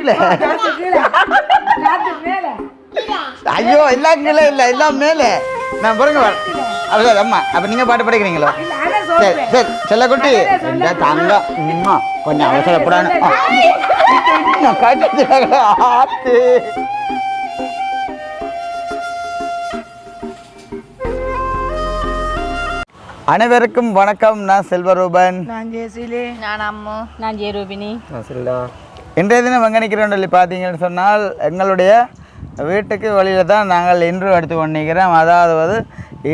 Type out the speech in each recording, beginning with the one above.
கீழே. ஐயோ எல்லாம் கீழே இல்லை எல்லாம் மேலே. நான் பாருங்க அது அம்மா அப்போ நீங்கள் பாட்டு படிக்கிறீங்களோ? சரி சரி செல்லக்குட்டி இந்த தங்கம் அம்மா, கொஞ்சம் கட்டிட்டாங்களா ஆத்து. அனைவருக்கும் வணக்கம். நான் செல்வரூபன். நான் ஜெயசீலே. நான் அம்மு. நான் ஜெயரூபினி இன்றைய தினம் எங்கே நிற்கிறோம் சொல்லி பார்த்தீங்கன்னு சொன்னால் எங்களுடைய வீட்டுக்கு வழியில் தான் நாங்கள் இன்று எடுத்து கொண்டிருக்கிறோம். அதாவது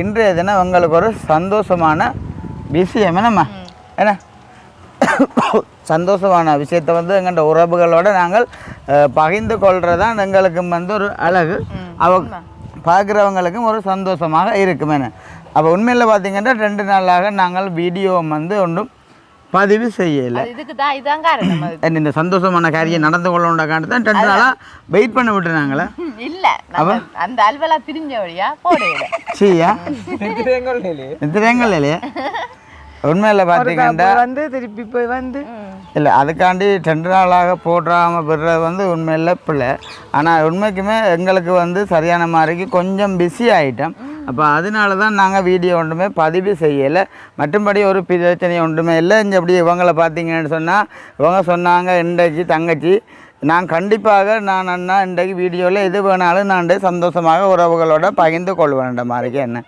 இன்றைய தினம் எங்களுக்கு ஒரு சந்தோஷமான விஷயம். என்னம்மா? என்ன? சந்தோஷமான விஷயத்தை வந்து எங்கள்ட உறவுகளோட நாங்கள் பகிர்ந்து கொள்கிறது தான் எங்களுக்கு வந்து ஒரு அழகு. அவ பார்க்குறவங்களுக்கும் ஒரு சந்தோஷமாக இருக்கும் என்ன அப்போ உண்மையில் பார்த்தீங்கன்னா ரெண்டு நாளாக நாங்கள் வீடியோ வந்து ஒன்றும் பதிவு செய்யலை. இந்த சந்தோஷமான காரியம் நடந்து கொள்ளணுன்றக்காண்டி தான் ரெண்டு நாளாக வெயிட் பண்ண விட்டுறாங்களே? இல்ல. அந்த அல்வலா திரிஞ்ச வழியா போடையில சீயா? நித்திரங்கள் இல்லையா உண்மையில் பார்த்தீங்கன்னா வந்து திருப்பி போய் வந்து. இல்லை அதுக்காண்டி ரெண்டு நாளாக போடாமல் விடுறது வந்து உண்மையில் பிள்ளை ஆனால் உண்மைக்குமே எங்களுக்கு வந்து சரியான மாதிரிக்கு கொஞ்சம் பிஸி ஆகிட்டோம் அப்போ அதனால தான் நாங்கள் வீடியோ ஒன்றுமே பதிவு செய்யலை. மற்றும்படி ஒரு பிரச்சனை ஒன்றுமே இல்லை. இங்கே அப்படி இவங்களை பார்த்தீங்கன்னு சொன்னால் இவங்க சொன்னாங்க இன்றைக்கு தங்கச்சி. நான் கண்டிப்பாக நான் அண்ணா இன்றைக்கு வீடியோவில் எது வேணாலும் நான் சந்தோஷமாக உறவுகளோட பகிர்ந்து கொள்வேன்ற மாதிரிக்கு என்ன?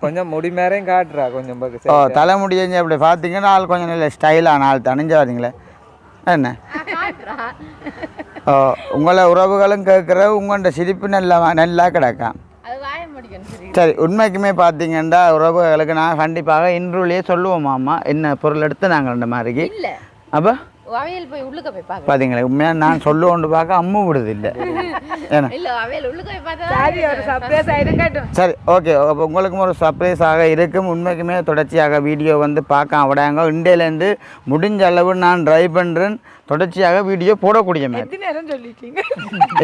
கொஞ்சம் முடி மேரையும் காட்டுறா கொஞ்சம் ஓ தலைமுடியஞ்சு அப்படி பார்த்தீங்கன்னா ஆள் கொஞ்சம் நல்ல ஸ்டைலான ஆள் தனிஞ்சு வரீங்களே என்ன? ஓ உங்களை உறவுகளும் கேட்குற உங்கள்கிட்ட சிரிப்பு நல்லா நல்லா கிடக்காம் அது வாய முடிக்கணும் சரி உண்மைக்குமே பார்த்தீங்கன்னா உறவுகளுக்கு நான் கண்டிப்பாக இன்றுலேயே சொல்லுவோமாம்மா என்ன பொருள் எடுத்து நாங்கள் இந்த மாதிரிக்கு? இல்ல. அப்போ? அவையல் போய் உள்ளுக்க போய் பாக்க பார்த்தீங்களா உண்மையாக நான் சொல்லுவோண்டு பார்க்க அம்மு விடுது இல்லை ஏன்னா? இல்ல அவையல் உள்ளுக்க போய் பார்த்தா சரி ஒரு சர்ப்ரைஸ் இருக்கட்டும். சரி ஓகே அப்போ உங்களுக்கும் ஒரு சர்ப்ரைஸாக இருக்கும். உண்மைக்குமே தொடர்ச்சியாக வீடியோ வந்து பார்க்க விடாங்க இந்தியிலேருந்து முடிஞ்ச அளவு நான் ட்ரை பண்ணுறேன் தொடர்ச்சியாக வீடியோ போடக்கூடிய மாதிரி. எத்தனை நேரம் சொல்லிட்டீங்க?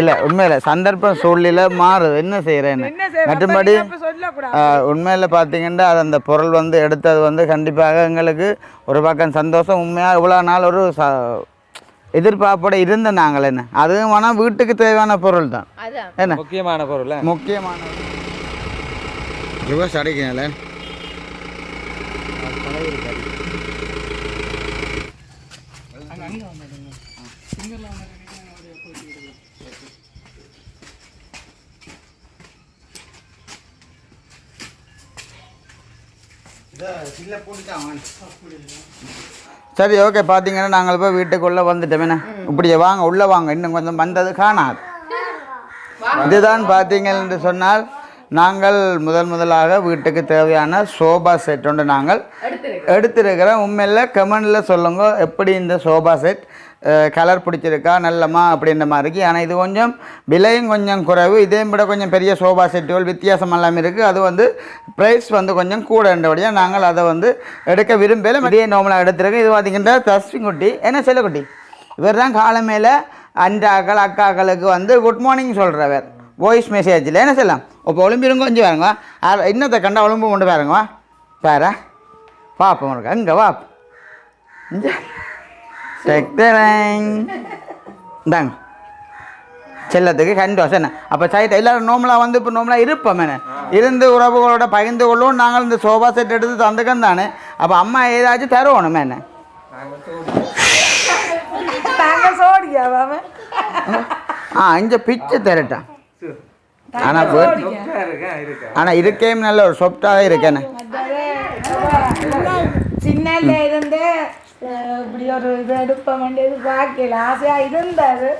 இல்லை உண்மையில் சந்தர்ப்பம் சூழ்நிலை மாறுது. என்ன செய்கிறேன்னு மற்றபடி உண்மையில் பார்த்தீங்கன்னா அது அந்த பொருள் வந்து எடுத்தது வந்து கண்டிப்பாக எங்களுக்கு ஒரு பக்கம் சந்தோஷம். உண்மையாக இவ்வளோ நாள் ஒரு ச எதிர்பார்ப்போட இருந்த நாங்கள் என்ன? அதுவும் ஆனால் வீட்டுக்கு தேவையான பொருள் தான். என்ன? முக்கியமான பொருள் முக்கியமான ரிவர்ஸ் அடைக்கல சரி ஓகே பார்த்தீங்கன்னா நாங்கள் இப்போ வீட்டுக்குள்ளே வந்துட்டோம். இப்படியே வாங்க உள்ளே வாங்க. இன்னும் கொஞ்சம் வந்தது காணாது. இதுதான் பார்த்தீங்கள் என்று சொன்னால் நாங்கள் முதல் முதலாக வீட்டுக்கு தேவையான சோபா செட் ஒன்று நாங்கள் எடுத்திருக்கிறோம். உண்மையில் கமெண்டில் சொல்லுங்க எப்படி இந்த சோபா செட் கலர் பிடிச்சிருக்கா நல்லமா அப்படின்ற மாதிரி இருக்குது ஆனால் இது கொஞ்சம் விலையும் கொஞ்சம் குறைவு. இதையும் விட கொஞ்சம் பெரிய சோபா செட்டுகள் வித்தியாசம் எல்லாமே இருக்குது அது வந்து ப்ரைஸ் வந்து கொஞ்சம் கூடன்றபடியாக நாங்கள் அதை வந்து எடுக்க விரும்பல. இதே நார்மலாக எடுத்துருக்கோம். இது பார்த்தீங்கன்னா தஸ்விங்குட்டி என்ன செல்லக்குட்டி? இவர் தான் காலமேல அண்டாக்கள் அக்காக்களுக்கு வந்து குட் மார்னிங் சொல்கிறவர் வாய்ஸ் மெசேஜில் என்ன செய்யலாம் இப்போ ஒளிம்பிருங்க கொஞ்சம் பாருங்க இன்னத்தை கண்டா ஒளிம்பு கொண்டு பாருங்க பாரு. பாப்போம் உனக்கு. அங்கே வா இங்க. இந்தாங்க செல்லத்துக்கு சந்தோஷம் என்ன அப்போ சைட் எல்லாரும் நோமலாக வந்து இப்போ நோமலாக இருப்போம் என்ன இருந்து உறவுகளோட பகிர்ந்து கொள்ளும் நாங்கள் இந்த சோஃபா செட் எடுத்து தந்துக்கம் தானே அப்போ அம்மா ஏதாச்சும் தருவோணுமே என்ன ஆ இங்கே பிச்சு தரட்டான் ஆனால் இருக்கா இருக்கா ஆனால் இருக்கேம் நல்ல ஒரு சொப்டாக இருக்கேனே சின்னல இருந்து இப்படி ஒரு இது எடுப்போம் வேண்டியது பார்க்கல ஆசையா இருந்தாரு.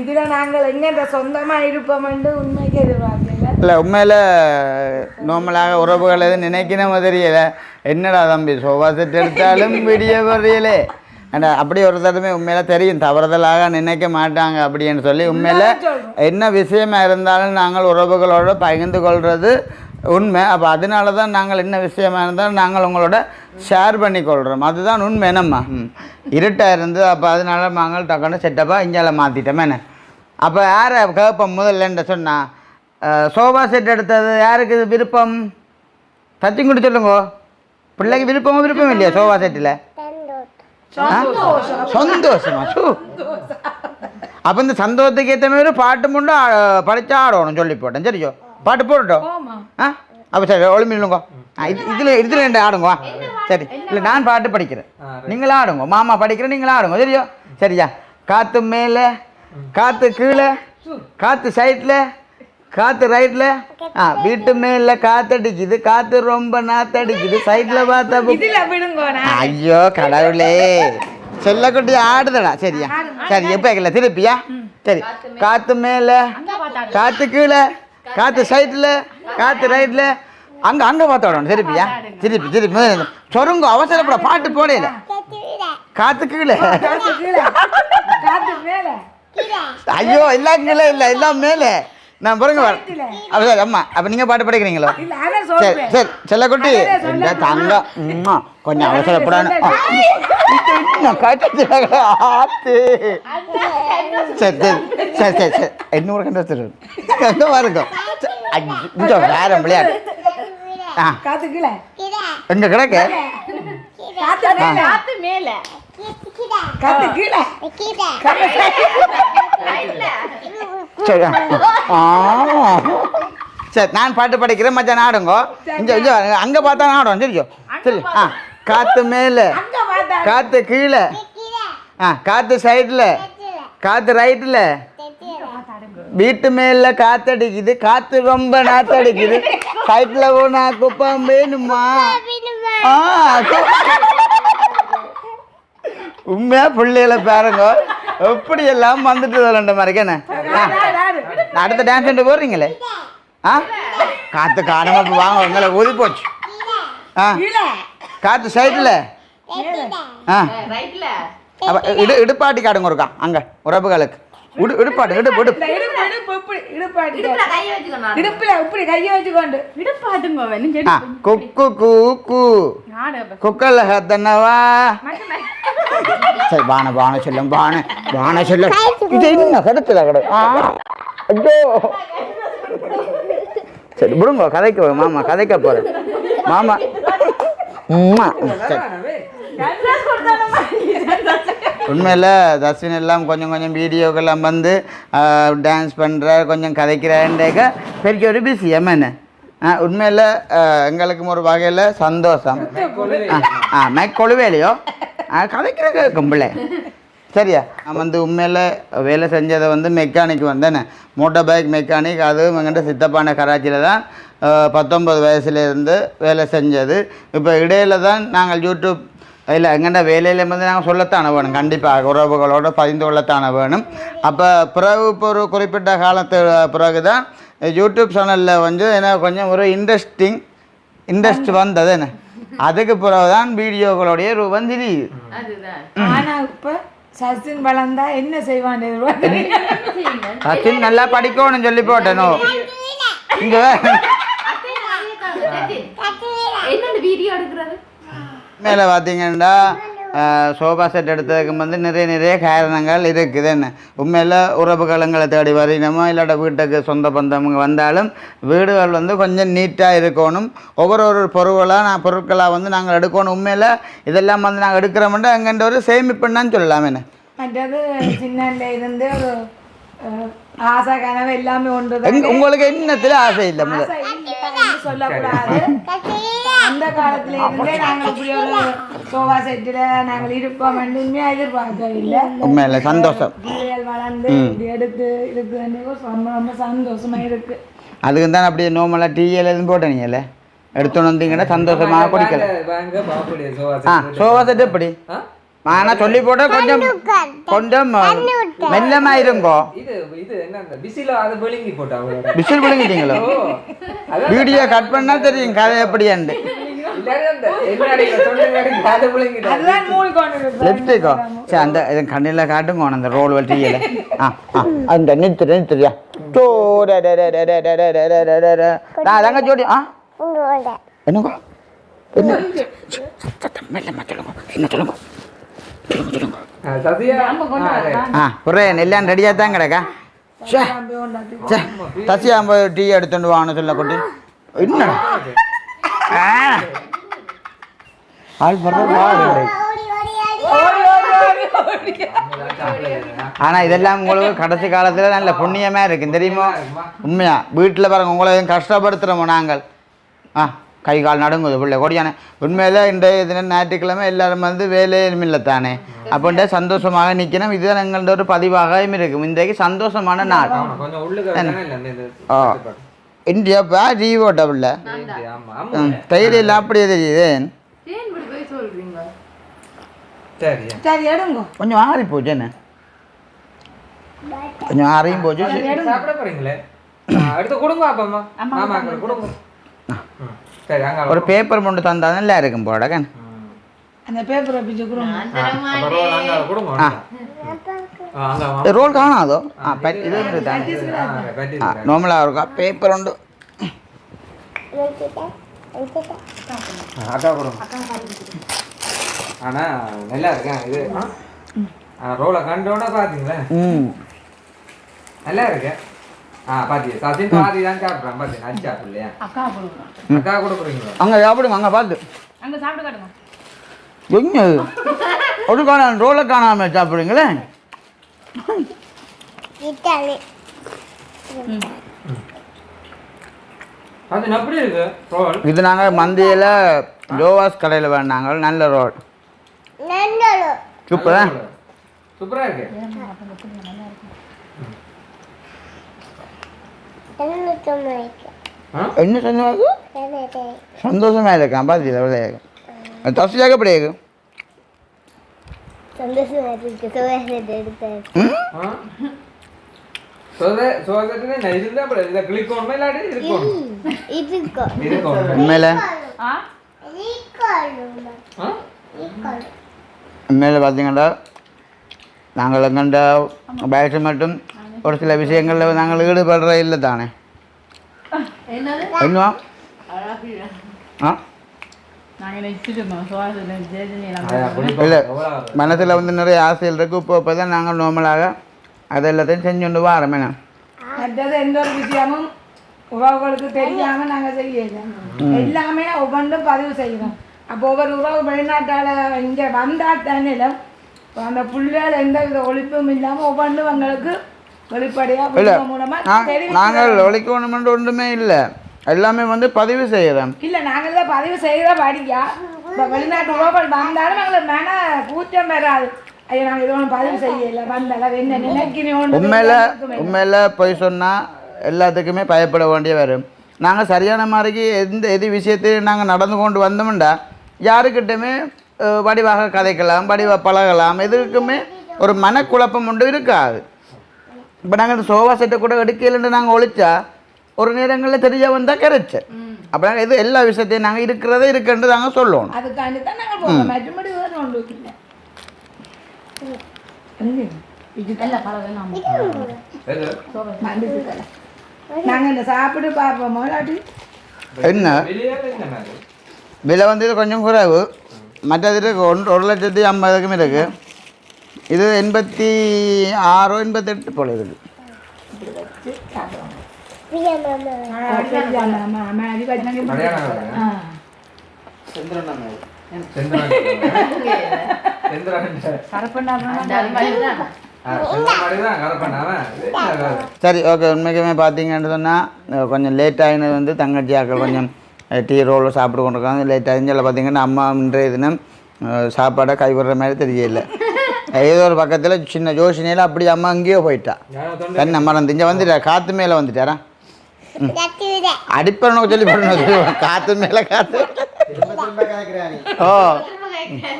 இதுல நாங்கள் எங்க சொந்தமா இருப்போம் உண்மைக்கு எதிர்பார்க்கல இல்லை உண்மையில் நார்மலாக உறவுகள் எதுவும் நினைக்கணும் தெரியல என்னடா தம்பி சோஃபா செட் எடுத்தாலும் விடிய வரையிலே. ஏண்டா அப்படி ஒரு தடவை உண்மையில தெரியும். தவறுதலாக நினைக்க மாட்டாங்க அப்படின்னு சொல்லி உண்மையில் என்ன விஷயமா இருந்தாலும் நாங்கள் உறவுகளோட பகிர்ந்து கொள்வது உண்மை. அப்போ அதனால தான் நாங்கள் என்ன விஷயமா இருந்தாலும் நாங்கள் உங்களோட ஷேர் பண்ணி கொள்கிறோம் அதுதான் உண்மை என்னம்மா? ம். இருட்டாக இருந்து அப்போ அதனால நாங்கள் டக்குன்னு செட்டப்பாக இஞ்சால மாற்றிட்டோமே என்ன? அப்போ யாரை கேட்போம் முதல்ல சொன்னா சோஃபா செட் எடுத்தது யாருக்கு இது விருப்பம்? சத்தியம் கூட சொல்லுங்க. பிள்ளைக்கு விருப்பமா விருப்பம் இல்லையா சோஃபா செட்டில் சந்தோஷமா. சூ. அப்போ இந்த சந்தோஷத்துக்கு ஏற்ற மாதிரி பாட்டு முண்டா படிச்சா ஆடணும் சொல்லி போட்டேன். சரியோ? பாட்டு போட்டுட்டோம் ஆமா ஆ? அப்போ சரி ஒளிமில்லுங்க ஆ இது இதில் இதில் ரெண்டு ஆடுங்க. சரி. இல்லை நான் பாட்டு? படிக்கிறேன். நீங்களும் ஆடுங்க. மாமா படிக்கிறேன் நீங்களும் ஆடுங்க சரியோ சரியா காற்று மேலே காற்று கீழே காற்று சைடில் காற்று ரைட்டில் ஆ வீட்டு மேலே காற்றடிக்குது காற்று ரொம்ப நாத்தடிக்குது சைடில் பார்த்தா ஐயோ கடவுளே. செல்லக்குட்டி ஆடுதடா. சரியா சரி எப்போ இல்லை திருப்பியா? சரி. காற்று மேலே காற்று கீழே. காற்று சைடில் காற்று ரைட்டில் அங்கே அங்கே பார்த்து திருப்பியா திருப்பி திருப்பி சொருங்க அவசரப்பட பாட்டு போடையில காற்று கீழே. ஐயோ எல்லாம் கீழே இல்லை எல்லாம் மேலே. நான் பாருங்க வரேன் அப்போ சரி அம்மா அப்போ நீங்கள் பாட்டு படிக்கிறீங்களோ? சரி சரி செல்லக்குட்டி. இந்த தங்கம் உம்மா, கொஞ்சம் கட்டிட்டு ஆத்து. சரி சரி சரி சரி சரி. இன்னொரு கண்டு வச்சுருக்கேன் எங்கே பாருங்க. இங்கே வேற விளையாடு ஆ. எங்க கிடக்க? காத்து மேல. காத்து கீழே. சரி நான் பாட்டு படிக்கிறேன் மச்சான் ஆடுங்கோ இங்கே இங்கே அங்கே பார்த்தா ஆடும் சரியோ சரி ஆ. காற்று மேலே காற்று கீழே. ஆ காற்று சைடில் காற்று ரைட்டில் வீட்டு மேல காத்தடிக்குது காத்து ரொம்ப நாத்தடிக்குது. சைட்ல போனா குப்பம் வேணுமா? ஆ, கு- உண்மையா பிள்ளைகளை பாருங்க. எப்படி எல்லாம் வந்துட்டு வரண்ட மாதிரி என்ன ஆ, நான் அடுத்த டான்ஸ் போடுறீங்களே ஆ? காத்து காணாம இப்ப வாங்க உங்களை ஊதி போச்சு. ஆ. காத்து சைடில் ஆ. ரைட்ல அப்ப இடு இடுப்பாட்டி காடுங்க இருக்கா அங்க உறவுகளுக்கு. இடுப்பாடு இடுப்பு இடுப்பு இடுப்புல இப்படி கையை வச்சுக்கொண்டு. இடுப்பாட்டுங்க கொக்கு கூக்கு கொக்கலக தன்னவா சரி வான வான சொல்லும் வான வான சொல்லும் இது என்ன கடத்துல கடை? ஐயோ. சரி விடுங்க கதைக்க மாமா கதைக்க போறேன். மாமா. சரி. உண்மையில் தஸ்வின் எல்லாம் கொஞ்சம் கொஞ்சம் வீடியோக்கெல்லாம் வந்து டான்ஸ் பண்ணுற கொஞ்சம் கதைக்கிறாண்டேக்க பெரிய ஒரு பிஸி என்ன? உண்மையில் எங்களுக்கும் ஒரு வகையில் சந்தோஷம். ஆ, ஆ மேக் கொழுவேலையோ கதைக்கிற பிள்ளை. சரியா? நான் வந்து உண்மையில் வேலை செஞ்சதை வந்து மெக்கானிக் வந்தேனே. மோட்டார் பைக் மெக்கானிக் அதுவும் எங்கிட்ட சித்தப்பான கராச்சியில் தான் பத்தொம்பது வயசுலேருந்து வேலை செஞ்சது. இப்போ இடையில தான் நாங்கள் யூடியூப் இல்லை எங்கண்ட வேலையில் வந்து நாங்கள் சொல்லத்தானே வேணும் கண்டிப்பாக உறவுகளோட பகிர்ந்து கொள்ளத்தானே வேணும் அப்போ பிறகு இப்போ ஒரு குறிப்பிட்ட காலத்து பிறகு தான் யூடியூப் சேனலில் வந்து எனக்கு கொஞ்சம் ஒரு இன்ட்ரெஸ்டிங் இன்ட்ரெஸ்ட் வந்தது என்ன அதுக்கு பிறகு தான் வீடியோகளுடைய ரூபம் தெரியுது அதுதான் ஆனா இப்ப சசின் வளர்ந்தா என்ன செய்வான்? சச்சின் நல்லா படிக்கணும்னு சொல்லி போட்டேனோ இங்கே என்ன வீடியோ எடுக்கிறது மேலே பார்த்தீங்கன்னா சோஃபா செட் எடுத்ததுக்கு வந்து நிறைய நிறைய காரணங்கள் இருக்குது என்ன உண்மையில் உறவுகளங்களை தேடி வரையணுமோ இல்லாட்ட வீட்டுக்கு சொந்த பந்தவங்க வந்தாலும் வீடுகள் வந்து கொஞ்சம் நீட்டாக இருக்கணும். ஒவ்வொரு ஒரு பொருளாக நான் பொருட்களாக வந்து நாங்கள் எடுக்கணும். உண்மையில் இதெல்லாம் வந்து நாங்கள் எடுக்கிறோம்னா எங்கள்கிட்ட ஒரு சேமிப்புன்னு சொல்லலாம் என்ன? மற்றது இருந்து ஒரு ஆசை கனவு எல்லாமே எங்க உங்களுக்கு என்னத்தில் ஆசை இல்லை சொல்லக்கூடாது அந்த காலத்துல இருந்தே நாங்கள் இப்படி ஒரு சோஃபா செட்டில் நாங்கள் இருப்போம் உண்மையா எதிர்பார்க்கவில்லை உண்மையில் சந்தோஷம் பிள்ளைகள் வளர்ந்து இப்படி எடுத்து இருக்குன்னு ரொம்ப ரொம்ப சந்தோஷமா இருக்கு அதுக்கு தான் அப்படியே நார்மலாக டீயில் எதுவும் போட்டேன் நீங்களே எடுத்துன்னு வந்தீங்கன்னா சந்தோஷமாக குடிக்கல வாங்க பாப்புடைய சோவா ஆ சோஃபா செட் எப்படி? ஆனா சொல்லி போட்டா கொஞ்சம் கொஞ்சம் மெல்லமா இருங்கோ விசில் விழுங்கிட்டீங்களோ வீடியோ கட் பண்ணா தெரியும் கதை எப்படியாண்டு லிப்ஸ்டிக்கோ சரி அந்த இது கண்ணில் காட்டுங்க அந்த ரோல் வட்டியில் ஆ ஆ அந்த நிறுத்து நிறுத்துறியா டோ நான் அதங்க ஜோடி ஆ என்னங்க என்ன சொல்லுங்க என்ன சொல்லுங்க ஒரு நெல்லாம் ரெடியாக தான் கிடக்கா? சே சே சசியாம்ப டீ எடுத்துட்டு வாங்க சொல்ல ஆனால் இதெல்லாம் உங்களுக்கு கடைசி காலத்தில் நல்ல புண்ணியமாக இருக்குது தெரியுமா? உண்மையா. வீட்டில் பாருங்க உங்களை கஷ்டப்படுத்துகிறோமோ நாங்கள். ஆ. கை கால் நடுங்குது. பிள்ளை கொடியான. உண்மையில் இன்றைய தினம் ஞாயிற்றுக்கிழமை எல்லாரும் வந்து வேலையும் இல்லை தானே அப்படின்ட்டு சந்தோஷமாக நிற்கணும். இதுதான் எங்கள்ட்ட ஒரு பதிவாகவும் இருக்கும். இன்றைக்கு சந்தோஷமான நாள். கொஞ்சம் உள்ளுக்கு வேணா இல்ல இந்த ஆ. இந்தியா பா ஜீவோ டபுள்ல இது, ஆமா ஆமா. தைரியம் அப்படியே தெரியுது. ஏன்? இப்படி போய் சொல்றீங்க? சரி. சரி எடுங்க. கொஞ்சம் ஆறி போச்சு என்ன? கொஞ்சம் ஆறியும் போச்சு. எடுத்து கொடுங்க அப்பம்மா ஆமா கொடுங்க. ஒரு பேப்பர் மட்டும் தந்தா நல்லா இருக்கும் போடக்கன் ம். அந்த பேப்பரை பிச்சு கொடுங்க. Role காணாதோ ah. பட் இது ஆ. நார்மலாக இருக்கா? பேப்பர் உண்டு. அக்கா கொடுங்க. ஆனா நல்லா இருக்கேன் இது ரோலை கண்டோன்னா பாத்தீங்களா? ம். நல்லா இருக்கு? அங்கே சாப்பிடுங்க அங்கே பார்த்து அங்க சாப்பிட்டு காட்டுங்க எங்க ஒரு காணாம ரோலை காணாமல் சாப்பிடுங்களே அது எப்படி இருக்கு ரோல் இது நாங்கள் மந்தியில் லோவாஸ் கடையில் வேணாங்க நல்ல ரோல் சூப்பரா சூப்பரா இருக்கு ஆ? என்ன சொன்னாங்க சந்தோஷமாக இருக்கான் பார்த்து எவ்வளோ தசியாக எப்படி இருக்கும் சந்தோஷமா இருக்கு சுவாசத்தை எடுத்தேன் ம் ஆ? இருந்தா அப்படி இதை கிளிக் ஒன்றுமே இல்லாட்டி இருக்கும் இருக்கும் இருக்கும் உண்மையில் ஆ ஆ? உண்மையில் பார்த்தீங்கன்னா நாங்கள் எங்கண்ட வயசு மட்டும் ஒரு சில விஷயங்களில் நாங்கள் ஈடுபடுற இல்லை தானே. என்ன ஆ. இல்லை? மனசில் வந்து நிறைய ஆசைகள் இருக்குது இப்போ இப்போ தான் நாங்கள் நார்மலாக அதை எல்லாத்தையும் செஞ்சு கொண்டு வரோமே. நான் மற்றது எந்த ஒரு விஷயமும் உறவுகளுக்கு தெரியாம நாங்க செய்யல எல்லாமே ஒவ்வொன்றும் பதிவு செய்யறோம் அப்போ ஒவ்வொரு உறவு வெளிநாட்டால இங்க வந்தா தானே அந்த புள்ளைகள் எந்த வித ஒழிப்பும் இல்லாம ஒவ்வொன்றும் எங்களுக்கு இல்லை. நாங்கள் ஒழிக்கணுமென்று ஒன்றுமே இல்லை. எல்லாமே வந்து பதிவு செய்கிறோம் இல்ல நாங்கள் தான் பதிவு செய்கிற படிக்கா. இப்போ வெளிநாட்டு உறவுகள் வந்தாலும் எங்களுக்கு மன கூச்சம் வராது. ஐயோ நாங்கள் இது ஒன்றும் பதிவு செய்யல வந்தால என்ன நினைக்கிறோம் உண்மையில் உண்மையில் போய் சொன்னால் எல்லாத்துக்குமே பயப்பட வேண்டிய வரும். நாங்கள் சரியான மாதிரிக்கு எந்த எது விஷயத்தையும் நாங்கள் நடந்து கொண்டு வந்தோம்டா யாருக்கிட்டுமே வடிவாக கதைக்கலாம் வடிவாக பழகலாம் எதுக்குமே ஒரு மனக்குழப்பம் ஒன்று இருக்காது. இப்போ நாங்கள் இந்த சோஃபா செட்டை கூட எடுக்கலன்னு நாங்கள் ஒழிச்சா ஒரு நேரங்களில் தெரிய வந்தால் கிடைச்சு அப்போ நாங்கள் எது எல்லா விஷயத்தையும் நாங்கள் இருக்கிறதே இருக்குன்றது நாங்கள் சொல்லணும் அதுக்காண்டி தான் நாங்கள் போகிறோம் மற்றபடி வேறு ஒன்று? நாங்கள் இந்த சாப்பிட்டு பார்ப்போமோ. இல்லாட்டி என்ன. விலை வந்து இது கொஞ்சம் குறைவு. மற்றது ஒன்று ஒரு லட்சத்தி ஐம்பதுக்கும் இருக்கு. இது எண்பத்தி ஆறோ எண்பத்தெட்டு போல இருக்கு இது சரி ஓகே உண்மைக்குமே பார்த்தீங்கன்னு சொன்னால் கொஞ்சம் லேட் ஆகினது வந்து தங்கச்சி ஆக்கள் கொஞ்சம் டீ ரோல் சாப்பிட்டு கொண்டிருக்காங்க. லேட் ஆகிஞ்சில் பார்த்தீங்கன்னா அம்மா இன்றைய தினம் சாப்பாடை கைவிடுற மாதிரி தெரியல. ஏதோ ஒரு பக்கத்தில் சின்ன ஜோஷினியில் அப்படி அம்மா அங்கேயோ போயிட்டா. தன்னை மறந்து இங்கே வந்துட்டா காற்று மேலே வந்துட்டாரா? கத்துவிட அடிப்பறணும் சொல்லி பண்ணணும் காற்று மேலே காற்று ஓ.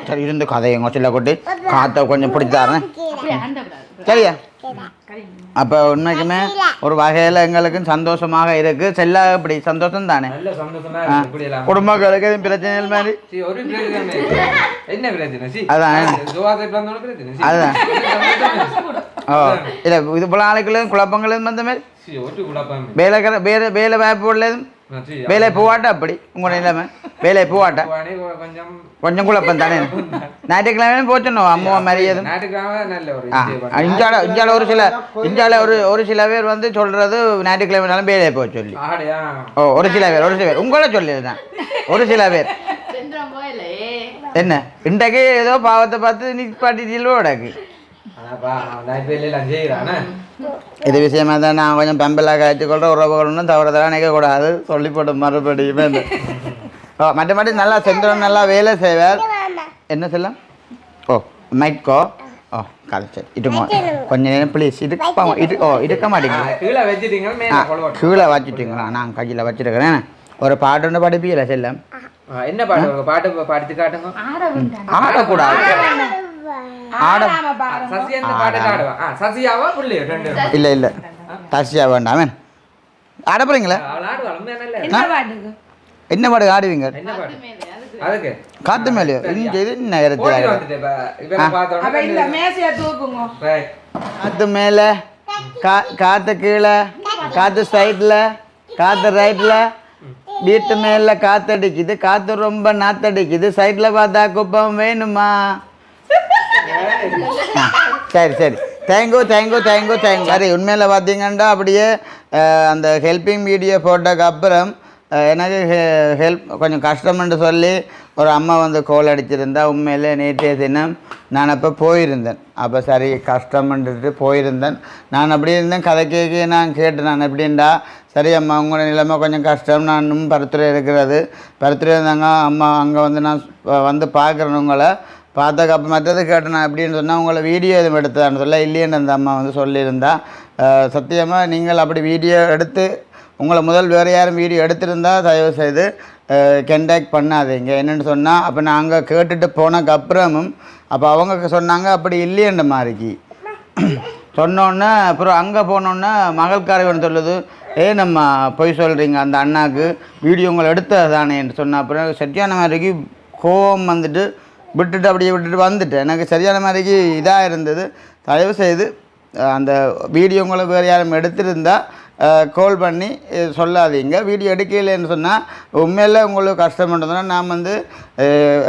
சரி இருந்து கதையங்க சொல்ல கொட்டி. காற்றை கொஞ்சம் பிடிச்சாரேன் அப்படியே? ஆண்டக்கூடாது சரியா? அப்போ உண்மைக்குமே ஒரு வகையில் எங்களுக்கும் சந்தோஷமாக இருக்கு. செல்ல இப்படி சந்தோஷம் தானே. குடும்பங்களுக்கு எதுவும் மாதிரி. பிரச்சனை இல்லை. என்ன பிரச்சனை சி? அதான். அதுதான். ஓ இல்லை இது போல ஆளுக்களும் குழப்பங்களும் வந்த மாதிரி. வேலை வேலை வேலை வாய்ப்பு உள்ளதும் வேலை போவாட்டா அப்படி? உங்களோட இல்லாமல் வேலை போவாட்டா? கொஞ்சம் கொஞ்சம் குழப்பம் தானே? ஞாயிற்றுக்கிழமை போச்சணும் அம்மா மாதிரி எதுவும். இஞ்சால இஞ்சால ஒரு சில இஞ்சால ஒரு ஒரு சில பேர் வந்து சொல்றது ஞாயிற்றுக்கிழமைனாலும் வேலையை போக சொல்லி. ஓ ஒரு சில பேர் ஒரு சில பேர். உங்கள சொல்லிடுதான் ஒரு சில பேர். என்ன? இன்றைக்கு ஏதோ பாவத்தை பார்த்து நிப்பாட்டிட்டீங்களோ உனக்கு? இது விஷயமா தான் நான் கொஞ்சம் பெம்பலாக காய்ச்சி கொள்ற உறவுகளும் தவறுதலாக நிற்கக்கூடாது சொல்லி போட்டு மறுபடியுமே ஓ மற்றபடி நல்லா செந்தரம் நல்லா வேலை செய்வார். என்ன செல்லம்? ஓ மைக்கோ ஓ கதை சரி. இட்டுமா கொஞ்ச நேரம் ப்ளீஸ் இருக்க இரு ஓ இருக்க மாட்டேங்குது. கீழே வச்சுட்டீங்களா? நான் கையில் வச்சுருக்கிறேன். ஒரு பாட்டு ஒன்று படிப்பீங்களா செல்லம்? என்ன பாட்டு? பாட்டு பாடித்து காட்டுங்க. ஆடக்கூடாது. இல்லை இல்லை. தர்ஷியா வேண்டாமே ஆட உண்மையான என்ன பாட்டு ஆடுவீங்க? என்ன பாட்டு? அதுக்கு. காத்து மேலே. என்ன. காத்து மேலே கா காத்து கீழே காத்து சைடில் காத்து ரைட்டில் வீட்டு மேலே காத்தடிக்குது காத்து ரொம்ப நாத்தடிக்குது. சைடில் பார்த்தா குப்பம் வேணுமா? சரி சரி. தேங்க்யூ தேங்க்யூ தேங்க்யூ தேங்க்யூ சரி உண்மையில் பார்த்தீங்கன்னா அப்படியே அந்த ஹெல்பிங் வீடியோ போட்டதுக்கு அப்புறம் எனக்கு ஹெல்ப் கொஞ்சம் கஷ்டம்னு சொல்லி ஒரு அம்மா வந்து கோல் அடிச்சிருந்தா உண்மையில் நேற்றைய தினம் நான் அப்போ போயிருந்தேன். அப்போ சரி கஷ்டம்ன்ட்டு போயிருந்தேன். நான் அப்படி இருந்தேன் கதை கேட்க நான் கேட்டேன். நான் எப்படின்டா சரி அம்மா உங்களோட நிலைமை கொஞ்சம் கஷ்டம் நான் இன்னும் பருத்துறை இருக்கிறது. பருத்துறை இருந்தாங்க அம்மா அங்கே வந்து நான் வந்து பார்க்குறேன் உங்களை. பார்த்தா அப்போ மற்றது கேட்டேன் நான் எப்படின்னு சொன்னால் உங்களை வீடியோ எதுவும் எடுத்ததான்னு சொல்ல இல்லையேன்னு அந்த அம்மா வந்து சொல்லியிருந்தா. சத்தியமாக நீங்கள் அப்படி வீடியோ எடுத்து உங்களை முதல் வேறு யாரும் வீடியோ எடுத்திருந்தா தயவு செய்து கண்டாக்ட் பண்ணாதீங்க. என்னென்னு சொன்னால் அப்போ நாங்கள் கேட்டுட்டு போனதுக்கு அப்புறமும் அப்போ அவங்க சொன்னாங்க அப்படி இல்லையன்ற மாதிரிக்கு சொன்னோன்னே அப்புறம் அங்கே போனோன்னே மகள்காரவன் சொல்லுது ஏ நம்ம பொய் சொல்கிறீங்க அந்த அண்ணாவுக்கு வீடியோ உங்களை எடுத்தது என்று சொன்ன அப்புறம் சரியான மாதிரிக்கு கோபம் வந்துட்டு விட்டுட்டு அப்படியே விட்டுட்டு வந்துட்டேன். எனக்கு சரியான மாதிரிக்கு இதாக இருந்தது. தயவு செய்து அந்த வீடியோ உங்களை வேறு யாரும் எடுத்திருந்தால் கால் பண்ணி சொல்லாதீங்க. வீடியோ எடுக்கலைன்னு சொன்னால் உண்மையில் உங்களுக்கு கஷ்டம் பண்ணுறதுனா நான் வந்து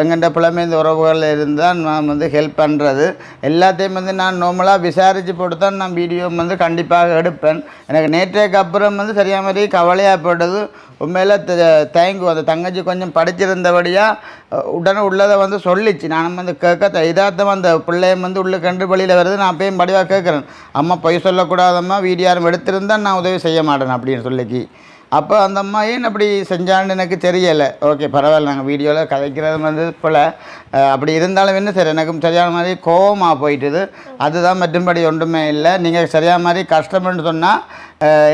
எங்கள்கிட்ட புலமைந்த இந்த உறவுகளில் இருந்தால் நான் வந்து ஹெல்ப் பண்ணுறது எல்லாத்தையும் வந்து நான் நார்மலாக விசாரித்து போட்டு தான் நான் வீடியோ வந்து கண்டிப்பாக எடுப்பேன். எனக்கு நேற்றைக்கு அப்புறம் வந்து சரியாக மாதிரி கவலையாகப்பட்டது உண்மையில் தேங்க்யூ அந்த தங்கச்சி கொஞ்சம் படிச்சிருந்தபடியாக உடனே உள்ளதை வந்து சொல்லிச்சு. நானும் வந்து கேட்க இதார்த்தம் அந்த பிள்ளையம் வந்து உள்ளே கண்டு வழியில் வருது. நான் அப்பயும் படிவாக கேட்குறேன். அம்மா பொய் சொல்லக்கூடாதம்மா வீடியோ யாரும் எடுத்திருந்தா நான் உதவி செய்ய மாட்டேன் அப்படின்னு சொல்லிக்கு. அப்போ அந்த அம்மா ஏன் அப்படி செஞ்சான்னு எனக்கு தெரியலை. ஓகே பரவாயில்ல நாங்கள் வீடியோவில் கதைக்கிறது வந்து போல். அப்படி இருந்தாலும் என்ன சரி எனக்கு சரியான மாதிரி கோவமாக போயிட்டுது. அதுதான் மற்றும்படி ஒன்றுமே இல்லை. நீங்கள் சரியான மாதிரி கஷ்டம்னு சொன்னால்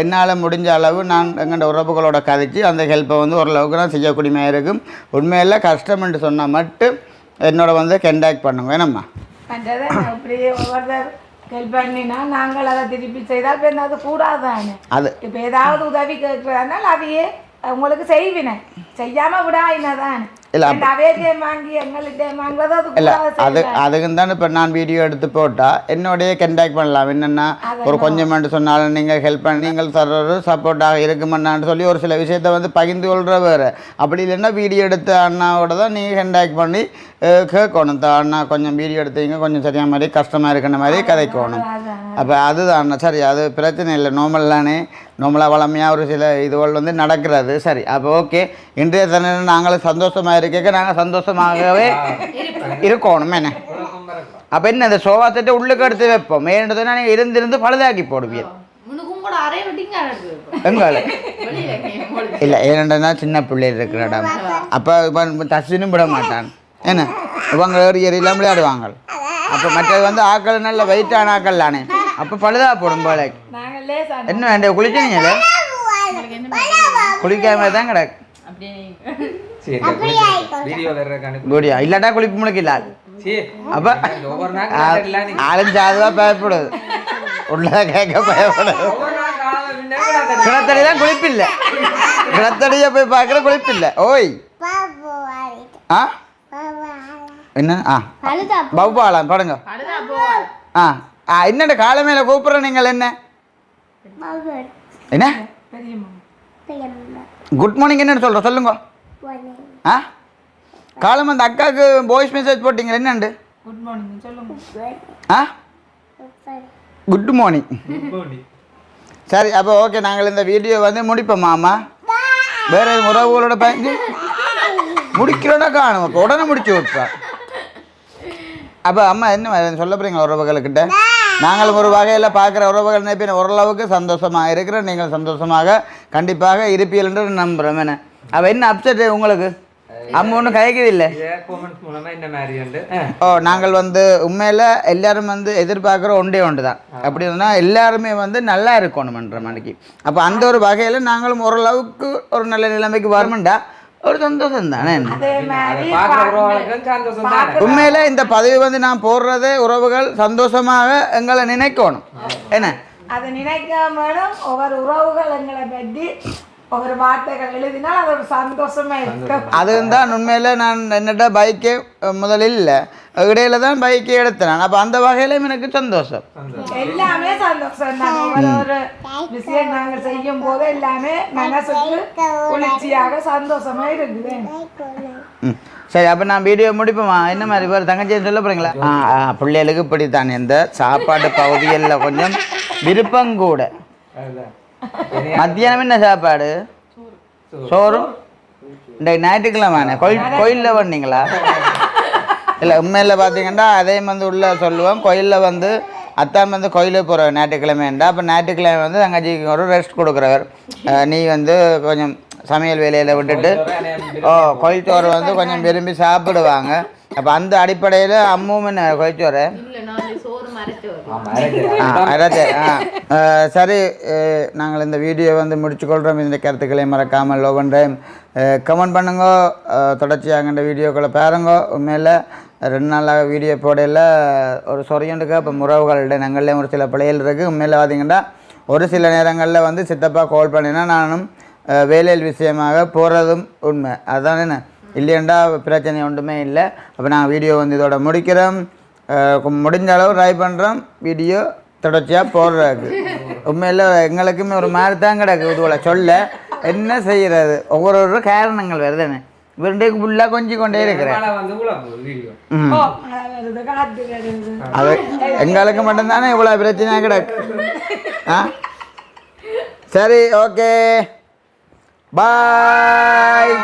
என்னால் முடிஞ்ச அளவு நான் எங்கள்ட உறவுகளோட கதைச்சு அந்த ஹெல்ப்பை வந்து ஓரளவுக்கு நான் செய்யக்கூடியமாக இருக்கும். உண்மையில் கஷ்டம்னு சொன்னால் மட்டும் என்னோட வந்து கண்டாக்ட் பண்ணுங்க. என்னம்மா? அப்படியே ஹெல்ப் பண்ணினா நாங்கள் அதை திருப்பி செய்தால் இப்போ அது கூடாதானே அது இப்போ ஏதாவது உதவி கேட்கறதுனால அதையே உங்களுக்கு செய்வினேன் செய்யாம அதுக்கு தான் இப்போ நான் வீடியோ எடுத்து போட்டால் என்னோடய கண்டாக்ட் பண்ணலாம். என்னென்னா ஒரு கொஞ்சமெண்டு சொன்னாலும் நீங்கள் ஹெல்ப் பண்ணி நீங்கள் தர்றது சப்போர்ட்டாக இருக்குமென்னான்னு சொல்லி ஒரு சில விஷயத்தை வந்து பகிர்ந்து கொள்கிற வேறு அப்படி இல்லைன்னா வீடியோ எடுத்த அண்ணாவோட தான் நீங்கள் கண்டாக்ட் பண்ணி கேட்கணும் த அண்ணா கொஞ்சம் வீடியோ எடுத்தீங்க கொஞ்சம் சரியான மாதிரி கஷ்டமாக இருக்கிற மாதிரி கதைக்கணும் அப்போ அதுதான் சரி அது பிரச்சனை இல்லை. நார்மல் தானே. நார்மலாக வளமையாக ஒரு சில இதுகள் வந்து நடக்கிறது. சரி அப்போ ஓகே இன்றைய தினம் நாங்களும் சந்தோஷமாக இருக்க நாங்கள் சந்தோஷமாகவே இருக்கணும். என்ன? அப்போ என்ன இந்த செட்டை உள்ளுக்கு எடுத்து வைப்போம். ஏன்றதுனா நீங்கள் இருந்திருந்து பழுதாக்கி எங்கேயும் போடுது. இல்லை ஏனண்டா சின்ன பிள்ளைகள் இருக்கிற இடம். அப்போ தச்சுன்னு விட மாட்டான். என்ன? இவங்க ஏறி ஏறி எல்லாம் விளையாடுவாங்க. அப்போ மற்றது வந்து ஆக்கள் நல்ல வெயிட்டான ஆக்கள் தானே. அப்போ பழுதா போடும் போல. நாங்கள் லேசான என்ன வேண்டிய குளிச்சீங்களே குளிக்காம தான் கிடக்கு. அப்படியே சரி வீடியோ வர்றதுக்கான குடியா இல்லாட்டா குளிப்பு முழுக்கில்ல சரி அப்போ நீ ஆளுஞ்சாதுவா பயப்படுது. உள்ள கேட்க பயப்படுது. கிணத்தடி தான் குளிப்பில்ல. கிணத்தடியை போய் பார்க்குற குளிப்பில்ல. ஓய். ஆ? என்ன? ஆ. அழுதா பவ்வாலாம் படுங்க. ஆ. ஆ என்னடா காலை மேலே கூப்பிட்ற நீங்கள் என்ன? என்ன? பெரியம்மா பெரியம்மா குட் மார்னிங் என்னன்னு சொல்கிற சொல்லுங்க. ஆ? காலம் அந்த அக்காவுக்கு வாய்ஸ் மெசேஜ் போட்டிங்க என்னண்டு? குட் மார்னிங் சொல்லுங்க. ஆ? குட் மார்னிங் சரி அப்போ ஓகே நாங்கள் இந்த வீடியோ வந்து முடிப்போம் மாமா. வேற உறவுகளோட பயந்து? முடிக்கிறோன்னா காணும். அப்போ உடனே முடிச்சு விட்றான் அப்போ அம்மா என்ன சொல்ல போறீங்க உறவுகளுக்கிட்ட நாங்கள் ஒரு வகையில் பார்க்குற உறவுகள் நினைப்பேன் ஓரளவுக்கு சந்தோஷமாக இருக்கிறோம். நீங்கள் சந்தோஷமாக கண்டிப்பாக இருப்பீர்கள் என்று நம்புகிறோம் என்ன? அப்போ என்ன அப்செட் உங்களுக்கு? அம்மா ஒன்றும் கயக்குது இல்லை ஓ நாங்கள் வந்து உண்மையில் எல்லாரும் வந்து எதிர்பார்க்குற ஒன்றே ஒன்று தான் அப்படி இருந்தால் எல்லாருமே வந்து நல்லா இருக்கணுமன்ற மணிக்கு அப்போ அந்த ஒரு வகையில் நாங்களும் ஓரளவுக்கு ஒரு நல்ல நிலைமைக்கு வரணும்டா ஒரு சந்தோஷம் தானே? உண்மையில இந்த பதவி வந்து நான் போடுறதே உறவுகள் சந்தோஷமாக எங்களை நினைக்கணும். என்ன? அதை நினைக்காமலும் ஒவ்வொரு உறவுகள் எங்களை பற்றி ஒவ்வொரு வார்த்தைகள் எழுதினால் அது ஒரு சந்தோஷமா இருக்கும் அதுவும் தான் உண்மையில் நான் என்னட்ட பைக்கே முதலில் இல்லை. இடையில தான் பைக்கே எடுத்தேன். அப்போ அந்த வகையிலும் எனக்கு சந்தோஷம். எல்லாமே சந்தோஷம் தான். ஒவ்வொரு ஒரு விஷயம் நாங்கள் செய்யும் போது எல்லாமே மனசுக்கு குளிர்ச்சியாக சந்தோஷமா இருக்குது ம். சரி அப்போ நான் வீடியோ முடிப்போமா? என்ன மாதிரி வேறு தங்கச்சியை சொல்ல போகிறீங்களா ஆ ஆ பிள்ளைகளுக்கு இப்படித்தான். இந்த சாப்பாடு பகுதிகளில் கொஞ்சம் விருப்பம் கூட. அதுதான் மத்தியானம் என்ன சாப்பாடு? சோறும் இந்த ஞாயிற்றுக்கிழமை கோயில் கோயிலில் வந்தீங்களா? இல்லை உண்மையில் பார்த்தீங்கன்னா அதே வந்து உள்ள சொல்லுவோம். கோயிலில் வந்து அத்தான் வந்து கோயிலுக்கு போகிற ஞாயிற்றுக்கிழமைண்டா அப்போ ஞாயிற்றுக்கிழமை வந்து தங்கச்சிக்கு ஒரு ரெஸ்ட் கொடுக்குறவர். நீ வந்து கொஞ்சம் சமையல் வேலையில் விட்டுட்டு ஓ கோயில் சோறு வந்து கொஞ்சம் விரும்பி சாப்பிடுவாங்க. அப்போ அந்த அடிப்படையில் அம்மும் என்ன அஹ் சரி நாங்கள் இந்த வீடியோ வந்து முடிச்சுக்கொள்கிறோம் இந்த கருத்துக்களை மறக்காமல் ஒவ்வொரு டைம் கமெண்ட் பண்ணுங்க. தொடர்ச்சியாக இந்த வீடியோக்களை பாருங்க. உண்மையில் ரெண்டு நாளாக வீடியோ போடையில் ஒரு சொரியண்டுக்கு இப்போ உறவுகள்கிட்ட நாங்களே ஒரு சில பிள்ளைகள் இருக்குது உண்மையில் பார்த்தீங்கன்னா ஒரு சில நேரங்களில் வந்து சித்தப்பா கால் பண்ணினா நானும் வேலையில் விஷயமாக போகிறதும் உண்மை. அதுதான் என்ன? இல்லையண்டா பிரச்சனை ஒன்றுமே இல்லை. அப்போ நான் வீடியோ வந்து இதோட முடிக்கிறோம். முடிஞ்ச அளவு ட்ரை பண்ணுறோம் வீடியோ தொடர்ச்சியாக போடுறாக்கு உண்மையில் எங்களுக்குமே ஒரு மாதிரி தான் கிடக்கு இதுவில் சொல்ல. என்ன செய்கிறது ஒவ்வொரு ஒரு காரணங்கள் வருதுன்னு இவருடைய ஃபுல்லாக கொஞ்சம் கொண்டே இருக்கிறேன் அது எங்களுக்கு மட்டும்தானே இவ்வளோ பிரச்சனை கிடக்கு. ஆ? சரி ஓகே பாய்